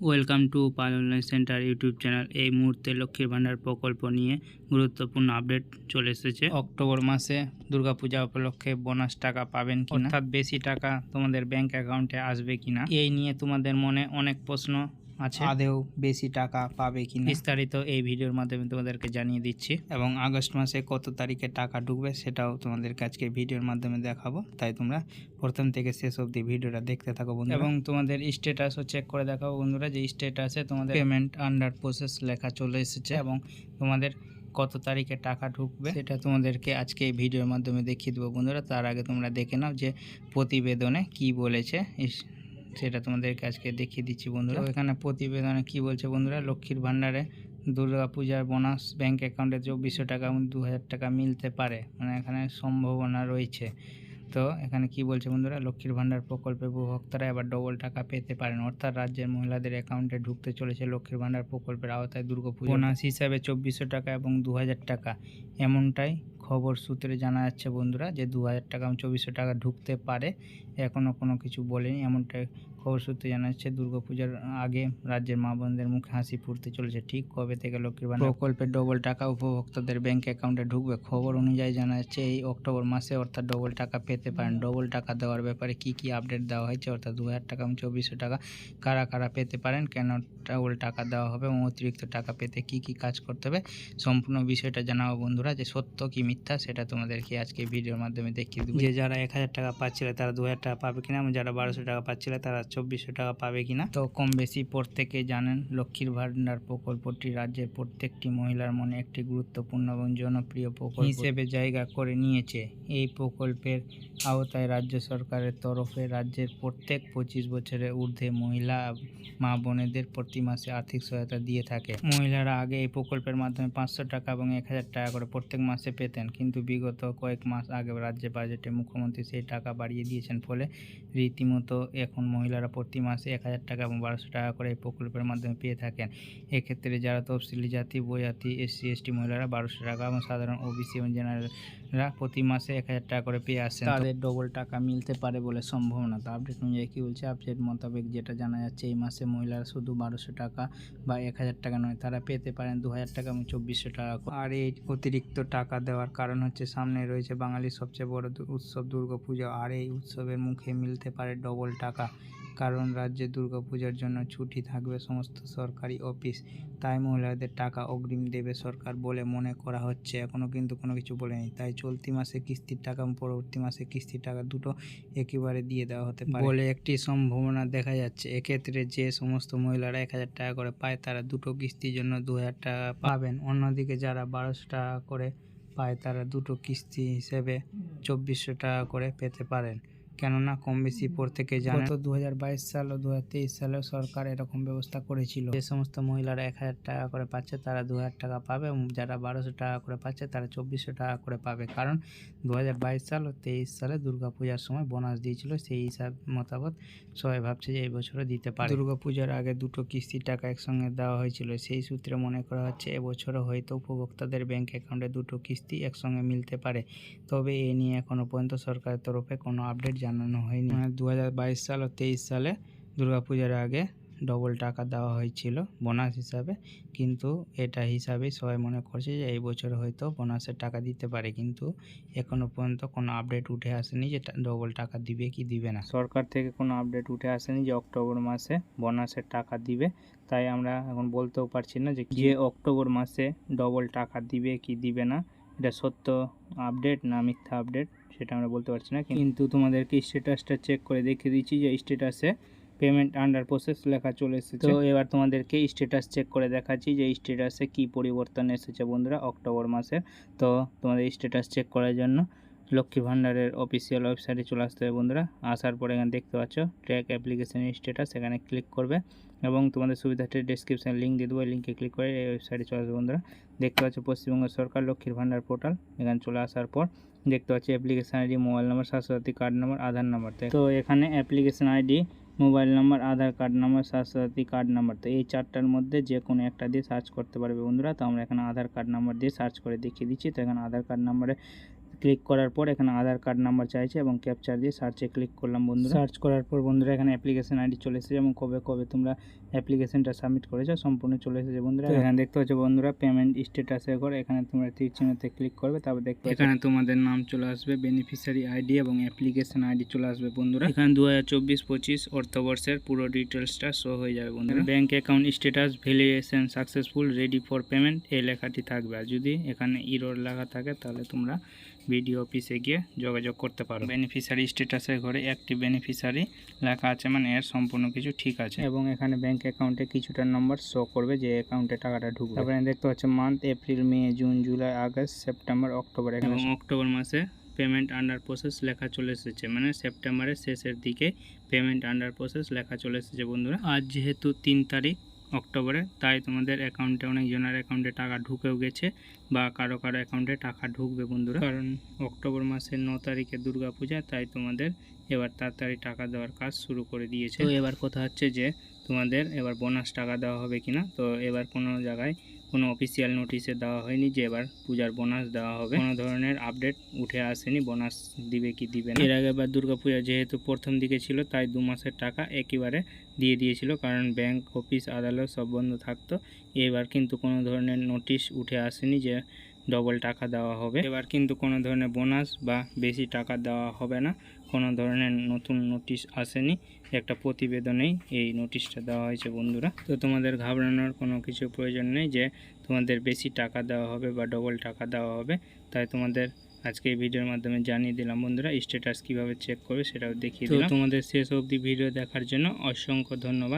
Welcome to Pal online centre YouTube channel. এই মুহূর্তে লক্ষ্মীর ভাণ্ডার প্রকল্প নিয়ে গুরুত্বপূর্ণ আপডেট চলে এসেছে। অক্টোবর মাসে দুর্গাপূজা উপলক্ষে বোনাস টাকা পাবেন কি অর্থাৎ বেশি টাকা তোমাদের ব্যাংক অ্যাকাউন্টে আসবে কিনা? এই নিয়ে তোমাদের মনে অনেক প্রশ্ন আছে। আদেও বেশি টাকা পাবে কিনা বিস্তারিত এই ভিডিওর মাধ্যমে তোমাদেরকে জানিয়ে দিচ্ছি। এবং আগস্ট মাসে কত তারিখে টাকা ঢুকবে সেটাও তোমাদেরকে আজকে ভিডিওর মাধ্যমে দেখাবো। তাই তোমরা প্রথম থেকে শেষ অবধি ভিডিওটা দেখতে থাকো বন্ধু এবং তোমাদের স্ট্যাটাসও চেক করে দেখাবো বন্ধুরা যে স্ট্যাটাসে তোমাদের পেমেন্ট আন্ডার প্রসেস লেখা চলে এসেছে এবং তোমাদের কত তারিখে টাকা ঢুকবে সেটা তোমাদেরকে আজকে এই ভিডিওর মাধ্যমে দেখিয়ে দেবো বন্ধুরা। তার আগে তোমরা দেখে নাও যে প্রতিবেদনে কি বলেছে। সেটা তোমাদেরকে আজকে দেখিয়ে দিচ্ছি বন্ধুরা। এখানে প্রতিবেদনে কি বলছে বন্ধুরা? লক্ষ্মীর ভাণ্ডারে দুর্গা পূজার বোনাস ব্যাংক অ্যাকাউন্টে চব্বিশশো টাকা এবং দু হাজার টাকা মিলতে পারে। মানে এখানে সম্ভাবনা রয়েছে। তো এখানে কি বলছে বন্ধুরা? লক্ষ্মীর ভাণ্ডার প্রকল্পে উপভোক্তারা এবার ডবল টাকা পেতে পারেন। অর্থাৎ রাজ্যের মহিলাদের অ্যাকাউন্টে ঢুকতে চলেছে লক্ষ্মীর ভাণ্ডার প্রকল্পের আওতায় দুর্গাপূজা। বোনাস হিসাবে চব্বিশশো টাকা এবং দু হাজার টাকা। এমনটাই খবর সূত্রে জানা যাচ্ছে বন্ধুরা যে দু হাজার টাকা এবং চব্বিশশো টাকা ঢুকতে পারে। এখনও কোনো কিছু বলেনি। এমনটাই খবর সূত্রে জানা যাচ্ছে দুর্গাপূজার আগে রাজ্যের মা বোনদের মুখে হাসি ফুটতে চলেছে। ঠিক কবে থেকে লক্ষ্মীর ভাণ্ডার প্রকল্পের ডবল টাকা উপভোক্তাদের ব্যাংক অ্যাকাউন্টে ঢুকবে। খবর অনুযায়ী জানা যাচ্ছে এই অক্টোবর মাসে অর্থাৎ ডবল টাকা পেতে পারেন। ডবল টাকা দেওয়ার ব্যাপারে কি কি আপডেট দেওয়া হয়েছে? অর্থাৎ দু হাজার টাকা এবং চব্বিশশো টাকা কারা কারা পেতে পারেন? কেন ডবল টাকা দেওয়া হবে এবং অতিরিক্ত টাকা পেতে কি কি কাজ করতে হবে? সম্পূর্ণ বিষয়টা জানাব বন্ধুরা যে সত্য কি মিথ্যা সেটা তোমাদেরকে আজকে ভিডিওর মাধ্যমে দেখিয়ে দেবো। যে যারা এক হাজার টাকা পাচ্ছিল তারা দু হাজার টাকা পাবে কিনা এবং যারা বারোশো টাকা পাচ্ছিল তারা চব্বিশশো টাকা পাবে কিনা। তো কম বেশি প্রত্যেকে জানেন লক্ষ্মীর ভাণ্ডার প্রকল্পটি রাজ্যের প্রত্যেকটি মহিলার মনে একটি গুরুত্বপূর্ণ এবং জনপ্রিয় প্রকল্প হিসেবে জায়গা করে নিয়েছে। এই প্রকল্পের আওতায় রাজ্য সরকারের তরফে রাজ্যের প্রত্যেক পঁচিশ বছরের ঊর্ধ্বে মহিলা মা বোনেদের প্রতি মাসে আর্থিক সহায়তা দিয়ে থাকে। মহিলারা আগে এই প্রকল্পের মাধ্যমে পাঁচশো টাকা এবং এক হাজার টাকা করে প্রত্যেক মাসে পেতেন। কিন্তু বিগত কয়েক মাস আগে রাজ্যে বাজেটে মুখ্যমন্ত্রী সেই টাকা বাড়িয়ে দিয়েছেন। ফলে রীতিমতো এখন মহিলারা প্রতি মাসে এক হাজার টাকা এবং বারোশো টাকা করে এই প্রকল্পের মাধ্যমে পেয়ে থাকেন। এক্ষেত্রে যারা তফসিলি জাতি উপজাতি এসসি, এসটি মহিলারা বারোশো টাকা এবং সাধারণ ওবিসি এবং জেনারেলরা প্রতি মাসে এক হাজার টাকা করে পেয়ে আসছেন তাদের ডবল টাকা মিলতে পারে বলে সম্ভাবনা তো আপডেট অনুযায়ী কী বলছে? আপডেট মোতাবেক যেটা জানা যাচ্ছে, এই মাসে মহিলারা শুধু বারোশো টাকা বা এক হাজার টাকা নয়, তারা পেতে পারেন দু হাজার টাকা এবং চব্বিশশো টাকা। আর এই অতিরিক্ত টাকা দেওয়ার কারণ হচ্ছে, সামনে রয়েছে বাঙালির সবচেয়ে বড় উৎসব উৎসব দুর্গাপূজা। আর এই উৎসবের মুখে মিলতে পারে ডবল টাকা। কারণ রাজ্যে দুর্গাপূজার জন্য ছুটি থাকবে সমস্ত সরকারি অফিস। তাই মহিলাদের টাকা অগ্রিম দেবে সরকার বলে মনে করা হচ্ছে। এখনও কিন্তু কোনো কিছু বলেনি। তাই চলতি মাসে কিস্তির টাকা পরবর্তী মাসে কিস্তির টাকা দুটো একেবারে দিয়ে দেওয়া হতে পারে। বলে একটি সম্ভাবনা দেখা যাচ্ছে। এক্ষেত্রে যে সমস্ত মহিলারা এক হাজার টাকা করে পায়, তারা দুটো কিস্তির জন্য দু হাজার টাকা পাবেন। অন্যদিকে যারা বারোশো টাকা করে পায়, তারা দুটো কিস্তি হিসেবে চব্বিশশো টাকা করে পেতে পারেন। কেননা কম বেশি প্রত্যেকে জানে তো দু হাজার বাইশ সাল ও দু হাজার তেইশ সালেও সরকার এরকম ব্যবস্থা করেছিল। যে সমস্ত মহিলারা এক হাজার টাকা করে পাচ্ছে তারা দু হাজার টাকা পাবে এবং যারা বারোশো টাকা করে পাচ্ছে তারা চব্বিশশো টাকা করে পাবে। কারণ দু হাজার বাইশ সাল ও তেইশ সালে দুর্গাপূজার সময় বোনাস দিয়েছিল সেই হিসাব মোতাবেক সবাই ভাবছে যে এই বছরও দিতে পারে। দুর্গাপূজার আগে দুটো কিস্তির টাকা একসঙ্গে দেওয়া হয়েছিল সেই সূত্রে মনে করা হচ্ছে এবছরও হয়তো উপভোক্তাদের ব্যাংক অ্যাকাউন্টে দুটো কিস্তি একসঙ্গে মিলতে পারে। তবে এ নিয়ে এখনও পর্যন্ত সরকারের তরফে কোনো আপডেট জানানো হয়নি। মানে দু হাজার বাইশ সাল ও তেইশ সালে দুর্গাপূজার আগে ডবল টাকা দেওয়া হয়েছিল বোনাস হিসাবে। কিন্তু এটা হিসাবেই সবাই মনে করছে যে এই বছর হয়তো বোনাসের টাকা দিতে পারে। কিন্তু এখনও পর্যন্ত কোনো আপডেট উঠে আসেনি যে ডবল টাকা দিবে কি দিবে না। সরকার থেকে কোনো আপডেট উঠে আসেনি যে অক্টোবর মাসে বোনাসের টাকা দিবে। তাই আমরা এখন বলতেও পারছি না যে যে অক্টোবর মাসে ডবল টাকা দিবে কি দিবে না। এটা সত্য আপডেট না মিথ্যা আপডেট সেটা আমরা বলতে পারছি না কিন্তু তোমাদেরকে স্ট্যাটাসটা চেক করে দেখিয়ে দিচ্ছি যে স্ট্যাটাসে পেমেন্ট আন্ডার প্রসেস লেখা চলে এসেছে। তো এবার তোমাদেরকে স্ট্যাটাস চেক করে দেখাচ্ছি যে স্ট্যাটাসে কি পরিবর্তন এসেছে বন্ধুরা অক্টোবর মাসে তো তোমাদের স্ট্যাটাস চেক করার জন্য লক্ষ্মী ভাণ্ডারের অফিসিয়াল ওয়েবসাইটে চলে আসতে হবে বন্ধুরা। আসার পরে এখানে দেখতে পাচ্ছ ট্র্যাক অ্যাপ্লিকেশনের স্ট্যাটাস এখানে ক্লিক করবে এবং তোমাদের সুবিধার্থে ডিসক্রিপশানে লিঙ্ক দিয়ে দেবো এই লিঙ্কে ক্লিক করে এই ওয়েবসাইটে চলে আসবে বন্ধুরা। দেখতে পাচ্ছ, পশ্চিমবঙ্গ সরকার লক্ষ্মীর ভাণ্ডার পোর্টাল এখানে চলে আসার পর দেখতে পাচ্ছি application ID mobile number Swasthyasathi card number Aadhaar number তো এখানে application ID mobile number Aadhaar card number Swasthyasathi card number তো এই চারটার মধ্যে যে কোনো একটা দিয়ে সার্চ করতে পারবে বন্ধুরা। তো আমরা এখানে আধার কার্ড নাম্বার দিয়ে সার্চ করে দেখিয়ে দিচ্ছি। তো এখানে আধার কার্ড নাম্বারে ক্লিক করার পর এখানে আধার কার্ড নাম্বার চাইছে এবং ক্যাপচার দিয়ে সার্চে ক্লিক করলাম বন্ধুরা। সার্চ করার পর বন্ধুরা এখানে অ্যাপ্লিকেশন আইডি চলে এসেছে এবং কবে কবে তোমরা অ্যাপ্লিকেশনটা সাবমিট করেছ সম্পূর্ণ চলে এসেছে বন্ধুরা। এখানে দেখতে পাচ্ছ বন্ধুরা পেমেন্ট স্ট্যাটাসের ঘর এখানে তোমরা তীর চিহ্নতে ক্লিক করবে তারপর দেখতে এখানে তোমাদের নাম চলে আসবে বেনিফিশিয়ারি আইডি এবং অ্যাপ্লিকেশন আইডি চলে আসবে বন্ধুরা। এখানে দু হাজার চব্বিশ পঁচিশ অর্থবর্ষের পুরো ডিটেলসটা শো হয়ে যাবে বন্ধুরা। Bank account status validation successful ready for payment এই লেখাটি থাকবে। আর যদি এখানে ইরোর লেখা থাকে তাহলে তোমরা বিডিও অফিসে গিয়ে যোগাযোগ করতে পারো। বেনিফিশিয়ারি স্ট্যাটাসের ঘরে একটি বেনিফিশিয়ারি লেখা আছে মানে এর সম্পূর্ণ কিছু ঠিক আছে। এবং এখানে ব্যাংক অ্যাকাউন্টে কিছুটা নম্বর শো করবে যে অ্যাকাউন্টে টাকাটা ঢুকবে। তারপরে দেখতে পাচ্ছ month April May June July August September October এবং অক্টোবর মাসে পেমেন্ট আন্ডার প্রসেস লেখা চলে এসেছে মানে সেপ্টেম্বরের শেষের দিকে পেমেন্ট আন্ডার প্রসেস লেখা চলে এসেছে বন্ধুরা। আজ যেহেতু তিন তারিখ অক্টোবরে। তাই তোমাদের অ্যাকাউন্টে অনেকজনের অ্যাকাউন্টে টাকা ঢুকেও গেছে বা কারও কারও অ্যাকাউন্টে টাকা ঢুকবে বন্ধুরা। কারণ অক্টোবর মাসের ন তারিখে দুর্গাপূজা, তাই তোমাদের এবার তাড়াতাড়ি টাকা দেওয়ার কাজ শুরু করে দিয়েছে। তো এবার কথা হচ্ছে যে তোমাদের এবার বোনাস টাকা দেওয়া হবে কিনা? তো এবার কোনো জায়গায় কোনো অফিসিয়াল নোটিশে দেওয়া হয়নি যে এবার পূজার বোনাস দেওয়া হবে। কোনো ধরনের আপডেট উঠে আসেনি বোনাস দিবে কি দিবে না। এর আগে এবার দুর্গাপূজা যেহেতু প্রথম দিকে ছিল, তাই দু মাসের টাকা একেবারে দিয়ে দিয়েছিল, কারণ ব্যাংক অফিস আদালত সব বন্ধ থাকতো। এবার কিন্তু কোনো ধরনের নোটিশ উঠে আসেনি যে ডবল টাকা দেওয়া হবে। এবার কিন্তু কোনো ধরনের বোনাস বা বেশি টাকা দেওয়া হবে না। কোনো ধরনের নতুন নোটিশ আসেনি। একটা প্রতিবেদনেই এই নোটিশটা দেওয়া হয়েছে বন্ধুরা। তো তোমাদের ঘাবড়ানোর কোনো কিছু প্রয়োজন নেই যে তোমাদের বেশি টাকা দেওয়া হবে বা ডবল টাকা দেওয়া হবে। তাই তোমাদের আজকে এই ভিডিওর মাধ্যমে জানিয়ে দিলাম বন্ধুরা স্ট্যাটাস কীভাবে চেক করবে সেটাও দেখিয়ে দিলাম। তোমাদের শেষ অবধি ভিডিও দেখার জন্য অসংখ্য ধন্যবাদ।